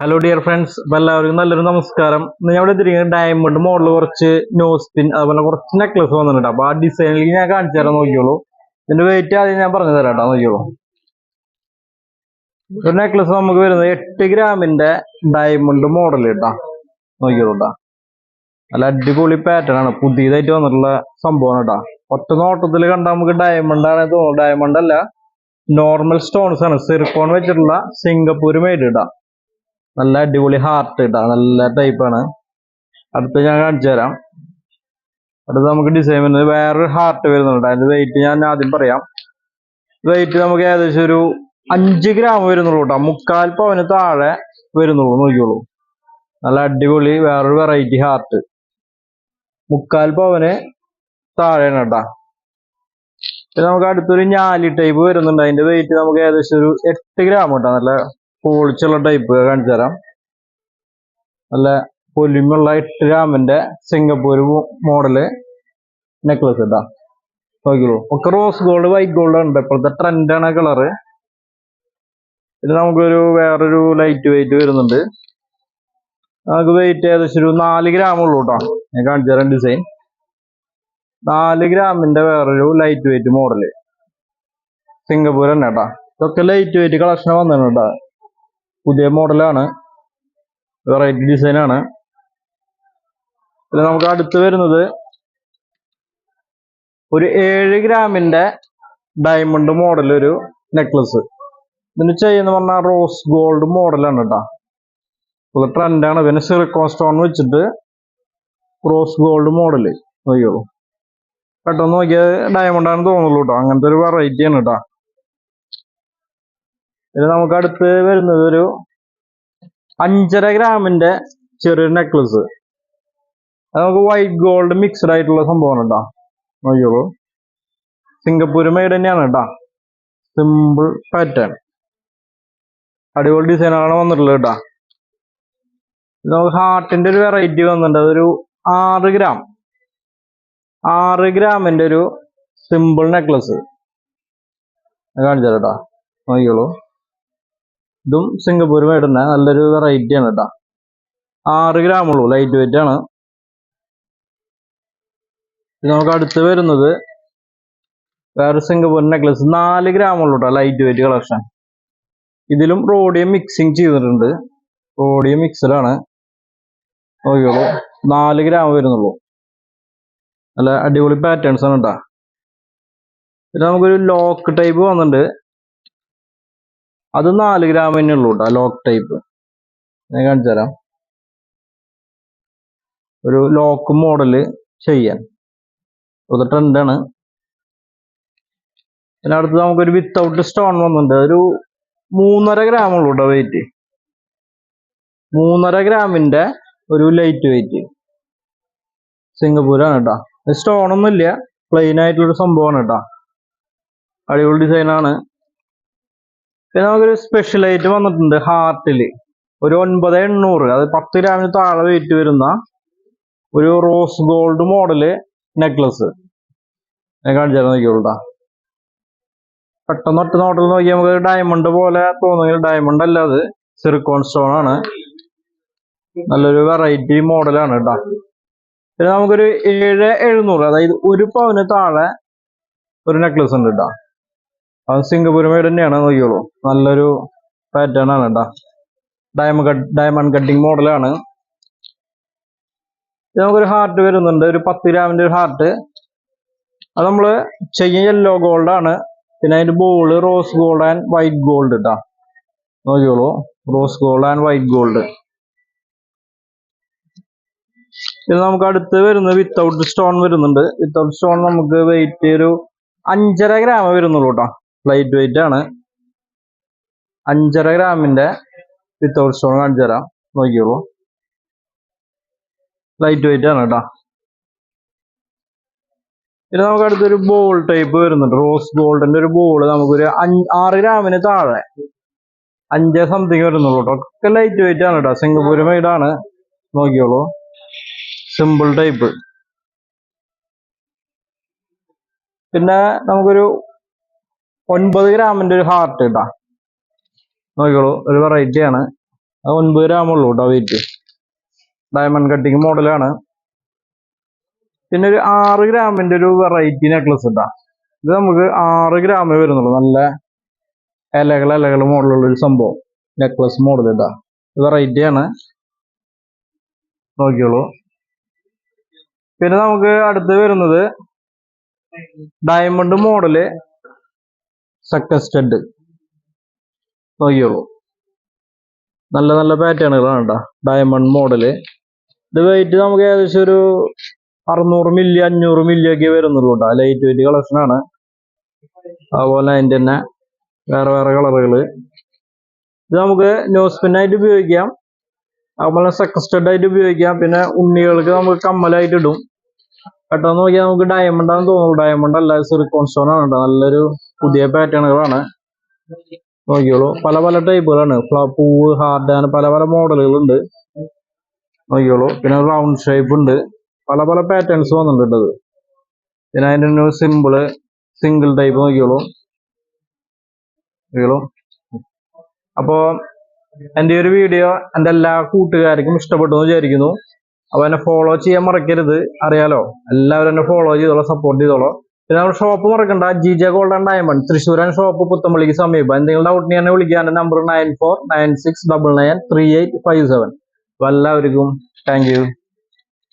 Hello dear friends എല്ലാവർക്കും നല്ലൊരു നമസ്കാരം. ഞാൻ ഇവിടെ തിരികെ ഡയമണ്ട് മോഡൽ കുറച്ച് നോസ്പിൻ അതുപോലെ കുറച്ച് നെക്ലസ് വന്നിട്ടുണ്ട്. അപ്പൊ ആ ഡിസൈനിൽ ഞാൻ കാണിച്ചു തരാൻ നോക്കിയോളൂ. ഇതിന്റെ വെയിറ്റ് ആദ്യം ഞാൻ പറഞ്ഞു തരാം കേട്ടോ. നോക്കിയോളൂ. ഒരു നെക്ലസ് നമുക്ക് വരുന്നത് എട്ട് ഗ്രാമിന്റെ ഡയമണ്ട് മോഡൽ കേട്ടാ. നോക്കിയോളൂ നല്ല അടിപൊളി പാറ്റേൺ ആണ്. പുതിയതായിട്ട് വന്നിട്ടുള്ള സംഭവമാണ് കേട്ടാ. ഒറ്റ നോട്ടത്തിൽ കണ്ടാൽ നമുക്ക് ഡയമണ്ട് ആണ് തോന്നുന്നു. ഡയമണ്ട് അല്ല നോർമൽ സ്റ്റോൺസ് ആണ്. സിർക്കോൺ വെച്ചിട്ടുള്ള സിംഗപ്പൂർ മെയ്ഡ് ഇടാ നല്ല അടിപൊളി ഹാർട്ട് കിട്ടാം. നല്ല ടൈപ്പാണ് അടുത്ത് ഞാൻ കാണിച്ചു തരാം. അടുത്ത് നമുക്ക് ഡിസൈൻ വരുന്നത് വേറൊരു ഹാർട്ട് വരുന്നുണ്ട്. അതിന്റെ വെയിറ്റ് ഞാൻ ആദ്യം പറയാം. വെയിറ്റ് നമുക്ക് ഏകദേശം ഒരു അഞ്ച് ഗ്രാം വരുന്നുള്ളൂ കേട്ടോ. മുക്കാൽ പവന് താഴെ വരുന്നുള്ളൂ. നോക്കിയോളൂ നല്ല അടിപൊളി വേറൊരു വെറൈറ്റി ഹാർട്ട് മുക്കാൽ പവന് താഴെയാണ് കേട്ടാ. പിന്നെ നമുക്ക് അടുത്തൊരു ഞാലി ടൈപ്പ് വരുന്നുണ്ട്. അതിന്റെ വെയിറ്റ് നമുക്ക് ഏകദേശം ഒരു എട്ട് ഗ്രാം കേട്ടോ. നല്ല പൊളിച്ചുള്ള ടൈപ്പ് കാണിച്ചു തരാം. നല്ല പൊലിമുള്ള എട്ട് ഗ്രാമിന്റെ സിംഗപ്പൂർ മോഡൽ നെക്ലസ് ഇട്ടാ. നോക്കിയോളൂ ഒക്കെ റോസ് ഗോൾഡ് വൈറ്റ് ഗോൾഡ് ഉണ്ട്. ഇപ്പോഴത്തെ ട്രെൻഡാണ് കളറ് ഇത് നമുക്കൊരു വേറൊരു ലൈറ്റ് വെയിറ്റ് വരുന്നുണ്ട്. നമുക്ക് വെയിറ്റ് ഏകദേശം ഒരു നാല് ഗ്രാം ഉള്ളൂ കേട്ടോ ഞാൻ കാണിച്ചു തരാം ഡിസൈൻ നാല് ഗ്രാമിന്റെ വേറൊരു ലൈറ്റ് വെയിറ്റ് മോഡൽ സിംഗപ്പൂർ തന്നെ കേട്ടാ ഇതൊക്കെ ലൈറ്റ് വെയിറ്റ് കളക്ഷൻ വന്നിട്ടുണ്ട് പുതിയ മോഡലാണ്. വെറൈറ്റി ഡിസൈനാണ് പിന്നെ നമുക്ക് അടുത്ത് വരുന്നത് ഒരു ഏഴ് ഗ്രാമിന്റെ ഡയമണ്ട് മോഡൽ ഒരു നെക്ലസ് ഇതിന് ചെയ്യുന്ന പറഞ്ഞാൽ റോസ് ഗോൾഡ് മോഡലാണ് കേട്ടോ ഫുൾ ട്രെൻഡാണ് പിന്നെ സിറിക്കോൺ സ്റ്റോൺ വെച്ചിട്ട് റോസ് ഗോൾഡ് മോഡൽ നോക്കിയോളൂ പെട്ടെന്ന് നോക്കിയാൽ ഡയമണ്ടാണെന്ന് തോന്നുള്ളൂ കേട്ടോ അങ്ങനത്തെ ഒരു വെറൈറ്റിയാണ് കേട്ടോ പിന്നെ നമുക്ക് അടുത്ത് വരുന്നത് ഒരു അഞ്ചര ഗ്രാമിന്റെ ചെറിയൊരു നെക്ലസ് നമുക്ക് വൈറ്റ് ഗോൾഡ് മിക്സ്ഡ് ആയിട്ടുള്ള സംഭവമാണ് കേട്ടോ. നോക്കിയോളൂ സിംഗപ്പൂർ മെയ്ഡ് തന്നെയാണ് കേട്ടോ. സിമ്പിൾ പാറ്റേൺ അടിപൊളി ഡിസൈനാണ് വന്നിട്ടുള്ളത് കേട്ടോ. നമുക്ക് ഹാർട്ടിന്റെ ഒരു വെറൈറ്റി വന്നിട്ടുണ്ട്. അതൊരു ആറ് ഗ്രാം ആറ് ഗ്രാമിന്റെ ഒരു സിമ്പിൾ നെക്ലസ് കാണിച്ചു തരാം കേട്ടോ. നോക്കിയോളൂ ഇതും സിംഗപ്പൂർ മേടുന്ന നല്ലൊരു വെറൈറ്റി ആണ് കേട്ടോ ആറ് ഗ്രാം ഉള്ളൂ ലൈറ്റ് വെയിറ്റ് ആണ്. നമുക്ക് അടുത്ത് വരുന്നത് വേറെ സിംഗപ്പൂർ നെക്ലസ് നാല് ഗ്രാം ഉള്ളൂ കേട്ടോ ലൈറ്റ് വെയിറ്റ് കളക്ഷൻ ഇതിലും റോഡിയം മിക്സിങ് ചെയ്തിട്ടുണ്ട്. റോഡിയം മിക്സഡാണ് നോക്കിയോളൂ നാല് ഗ്രാം വരുന്നുള്ളൂ. നല്ല അടിപൊളി പാറ്റേൺസ് ആണ് കേട്ടോ പിന്നെ നമുക്കൊരു ലോക്ക് ടൈപ്പ് വന്നിട്ടുണ്ട്. അത് നാല് ഗ്രാം തന്നെ ഉള്ളൂ കേട്ടോ ലോക്ക് ടൈപ്പ് ഞാൻ കാണിച്ചു തരാം. ഒരു ലോക്ക് മോഡൽ ചെയ്യാൻ. ഒരു ട്രെൻഡാണ് പിന്നെ അടുത്ത് നമുക്കൊരു വിത്തൗട്ട് സ്റ്റോൺ വന്നിട്ടുണ്ട്. ഒരു മൂന്നര ഗ്രാം ഉള്ളൂ കേട്ടോ വെയിറ്റ് മൂന്നര ഗ്രാമിന്റെ ഒരു ലൈറ്റ് വെയിറ്റ് സിംഗപ്പൂരാണ് കേട്ടോ ഇല്ല പ്ലെയിൻ ആയിട്ടുള്ളൊരു സംഭവമാണ് കേട്ടോ അടിപൊളി ഡിസൈനാണ് പിന്നെ നമുക്കൊരു സ്പെഷ്യൽ ഐറ്റം വന്നിട്ടുണ്ട് ഹാർട്ടിൽ ഒരു ഒൻപത് എണ്ണൂറ് അത് പത്ത് ഗ്രാമിന് താഴെ വെയിറ്റ് വരുന്ന ഒരു റോസ് ഗോൾഡ് മോഡൽ നെക്ലസ് ഞാൻ കാണിച്ചാൽ നോക്കിയോളൂട്ടാ നോക്കിയോളൂ ട്ടാ. പെട്ടെന്ന് ഒറ്റ നോട്ടിൽ നോക്കിയാൽ നമുക്ക് ഡയമണ്ട് പോലെ തോന്നുമെങ്കിൽ ഡയമണ്ട് അല്ല അത് സിറിക്കോൺ സ്റ്റോൺ ആണ്. നല്ലൊരു വെറൈറ്റി മോഡലാണ് കേട്ടോ. പിന്നെ നമുക്കൊരു ഏഴ് എഴുന്നൂറ് അതായത് ഒരു പവന് താഴെ ഒരു നെക്ലസ് ഉണ്ട് കേട്ടോ. അത് സിംഗപ്പൂർ മേഡ് തന്നെയാണ് നോക്കിയോളൂ നല്ലൊരു പാറ്റേൺ ആണ് ഡയമണ്ട് ഡയമണ്ട് കട്ടിങ് മോഡലാണ് നമുക്കൊരു ഹാർട്ട് വരുന്നുണ്ട്. ഒരു പത്ത് ഗ്രാമിന്റെ ഒരു ഹാർട്ട് അത് നമ്മൾ ചെയ്യ യെല്ലോ ഗോൾഡ് ആണ്. പിന്നെ അതിന്റെ ball rose gold and white gold കേട്ടോ നോക്കിയോളൂ rose gold and white gold ഇത് നമുക്ക് അടുത്ത് വരുന്നത് വിത്തൗട്ട് സ്റ്റോൺ വരുന്നുണ്ട്. വിത്തൗട്ട് സ്റ്റോൺ നമുക്ക് വെയിറ്റ് ഒരു അഞ്ചര ഗ്രാം വരുന്നുള്ളൂ കേട്ടോ ലൈറ്റ് വെയിറ്റ് ആണ്. അഞ്ചര ഗ്രാമിന്റെ വിത്തൗട്ട് സ്റ്റോൺ കാണിച്ചു തരാം. നോക്കിയോളൂ ലൈറ്റ് വെയിറ്റ് ആണ് കേട്ടോ. ഇനി നമുക്ക് അടുത്തൊരു ബോൾ ടൈപ്പ് വരുന്നുണ്ട്. റോസ് ഗോൾഡിന്റെ ഒരു ബോൾ നമുക്കൊരു ആറ് ഗ്രാമിന് താഴെ അഞ്ച് സംതിങ് വരുന്നുള്ളൂ കേട്ടോ. ഒക്കെ ലൈറ്റ് വെയിറ്റ് ആണ് കേട്ടോ. സിംഗപ്പൂർ മെയ്ഡ് ആണ്. നോക്കിയോളൂ സിമ്പിൾ ടൈപ്പ് പിന്നെ നമുക്കൊരു ഒൻപത് ഗ്രാമിന്റെ ഒരു ഹാർട്ട് കേട്ടാ നോക്കിയോളൂ ഒരു വെറൈറ്റി ആണ്. അത് ഒൻപത് ഗ്രാം ഉള്ളൂ കേട്ടോ വെയിറ്റ് ഡയമണ്ട് കട്ടിങ് മോഡലാണ് പിന്നെ ഒരു ആറ് ഗ്രാമിന്റെ ഒരു വെറൈറ്റി നെക്ലസ് ഇട്ടാ ഇത് നമുക്ക് ആറ് ഗ്രാമേ വരുന്നുള്ളൂ. നല്ല ഇലകൾ ഇലകൾ മോഡലുള്ള ഒരു സംഭവം. നെക്ലസ് മോഡൽ ഇട്ടാ വെറൈറ്റി ആണ്. നോക്കിയോളൂ പിന്നെ നമുക്ക് അടുത്ത് വരുന്നത് ഡയമണ്ട് മോഡൽ സക്കസ്റ്റഡ് നോക്കിയോ നല്ല നല്ല പാറ്റേണുകളാണ് കേട്ടോ ഡയമണ്ട് മോഡൽ ഇത് വെയിറ്റ് നമുക്ക് ഏകദേശം ഒരു അറുന്നൂറ് മില്ലി അഞ്ഞൂറ് മില്ലി ഒക്കെ വരുന്നുള്ളൂ കേട്ടോ. ലൈറ്റ് വെയിറ്റ് കളക്ഷൻ ആണ്. അതുപോലെ അതിന്റെ തന്നെ വേറെ വേറെ കളറുകൾ ഇത് നമുക്ക് ന്യൂസ് പിന്നായിട്ട് ഉപയോഗിക്കാം. അതുപോലെ സക്കസ്റ്റഡ് ആയിട്ട് ഉപയോഗിക്കാം. പിന്നെ ഉണ്ണികൾക്ക് നമുക്ക് കമ്മലായിട്ട് ഇടും. പെട്ടെന്ന് നോക്കിയാൽ നമുക്ക് ഡയമണ്ട് ആണെന്ന് തോന്നുള്ളൂ ഡയമണ്ട് അല്ല സിറിക്കോൺ സ്റ്റോൺ ആണ് കേട്ടോ. നല്ലൊരു പുതിയ പാറ്റേണുകളാണ്. നോക്കിയോളൂ പല പല ടൈപ്പുകളാണ്. പൂവ് ഹാർഡ് ആണ് പല പല മോഡലുകളുണ്ട്. നോക്കിയോളൂ പിന്നെ റൗണ്ട് ഷേപ്പ് ഉണ്ട്. പല പല പാറ്റേൺസ് വന്നിട്ടുണ്ട് പിന്നെ അതിന്റെ ഒരു സിമ്പിൾ സിംഗിൾ ടൈപ്പ് നോക്കിയോളൂ നോക്കിയോളൂ അപ്പോൾ എന്റെ ഒരു വീഡിയോ എന്റെ എല്ലാ കൂട്ടുകാർക്കും ഇഷ്ടപ്പെട്ടു എന്ന് വിചാരിക്കുന്നു. അപ്പോൾ എന്നെ ഫോളോ ചെയ്യാൻ മറക്കരുത്. അറിയാലോ? എല്ലാവരും എന്നെ ഫോളോ ചെയ്തോളൂ സപ്പോർട്ട് ചെയ്തോളൂ. പിന്നെ നമ്മുടെ ഷോപ്പ് മറക്കണ്ട. ജി ഗോൾഡ് ഗോൾഡൻ ഡയമണ്ട് തൃശ്ശൂരൻ ഷോപ്പ് പുത്തമ്പള്ളിക്ക് സമീപം. എന്തെങ്കിലും ഡൗട്ട് എന്നെ വിളിക്കാൻ number nine four nine six double nine three eight five seven അപ്പോൾ എല്ലാവർക്കും താങ്ക് യു